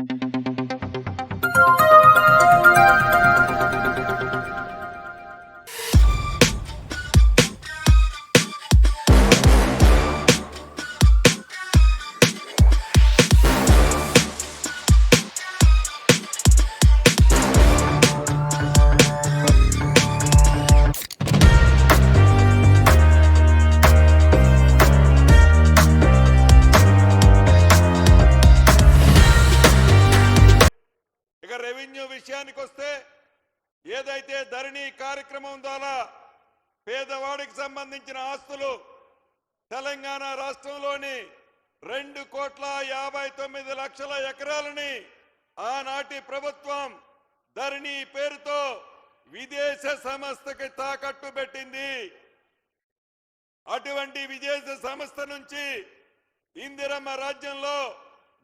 Mm-hmm. విషయానికి వస్తే ఏదైతే ధరణి కార్యక్రమం ద్వారా పేదవాడికి సంబంధించిన ఆస్తులు తెలంగాణ రాష్ట్రంలోని రెండు కోట్ల యాభై తొమ్మిది లక్షల ఎకరాలని ఆనాటి ప్రభుత్వం ధరణి పేరుతో విదేశ సంస్థకి తాకట్టు పెట్టింది. అటువంటి విదేశ సంస్థ నుంచి ఇందిరమ్మ రాజ్యంలో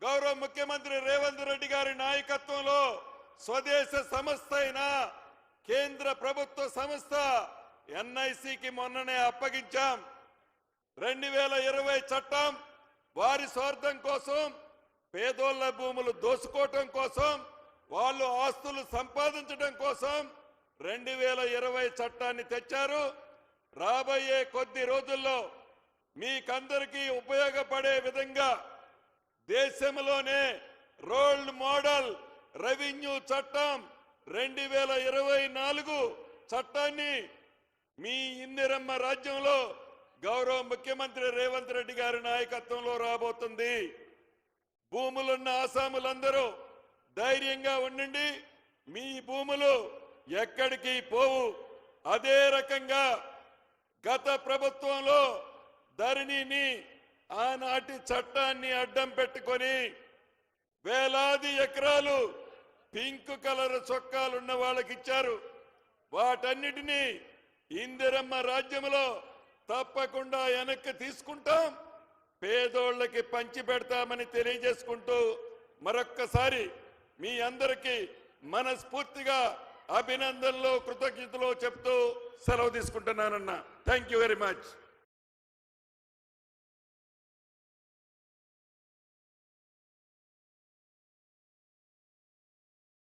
గౌరవ ముఖ్యమంత్రి రేవంత్ రెడ్డి గారి నాయకత్వంలో స్వదేశ సంస్థ అయిన కేంద్ర ప్రభుత్వ సంస్థ ఎన్ఐసికి మొన్ననే అప్పగించాం. రెండు వేల ఇరవై చట్టం వారి స్వార్థం కోసం పేదోళ్ళ భూములు దోసుకోవటం కోసం వాళ్ళు ఆస్తులు సంపాదించడం కోసం రెండు వేల ఇరవై చట్టాన్ని తెచ్చారు. రాబోయే కొద్ది రోజుల్లో మీకందరికీ ఉపయోగపడే విధంగా దేశంలోనే రోల్డ్ మోడల్ రెవెన్యూ చట్టం రెండు వేల ఇరవై నాలుగు చట్టాన్ని మీ ఇందిరమ్మ రాజ్యంలో గౌరవ ముఖ్యమంత్రి రేవంత్ రెడ్డి గారి నాయకత్వంలో రాబోతుంది. భూములున్న ఆసాములందరూ ధైర్యంగా ఉండండి. మీ భూములు ఎక్కడికి పోవు. అదే రకంగా గత ప్రభుత్వంలో ధరణిని ఆనాటి చట్టాన్ని అడ్డం పెట్టుకొని వేలాది ఎకరాలు పింక్ కలర్ చొక్కాలున్న వాళ్ళకి ఇచ్చారు వాటన్నిటినీ ఇందిరమ్మ రాజ్యంలో తప్పకుండా వెనక్కి తీసుకుంటాం. పేదోళ్ళకి పంచి పెడతామని తెలియజేసుకుంటూ మరొక్కసారి మీ అందరికీ మనస్ఫూర్తిగా అభినందనలు కృతజ్ఞతలు చెప్తూ సెలవు తీసుకుంటున్నానన్నా. Thank you very much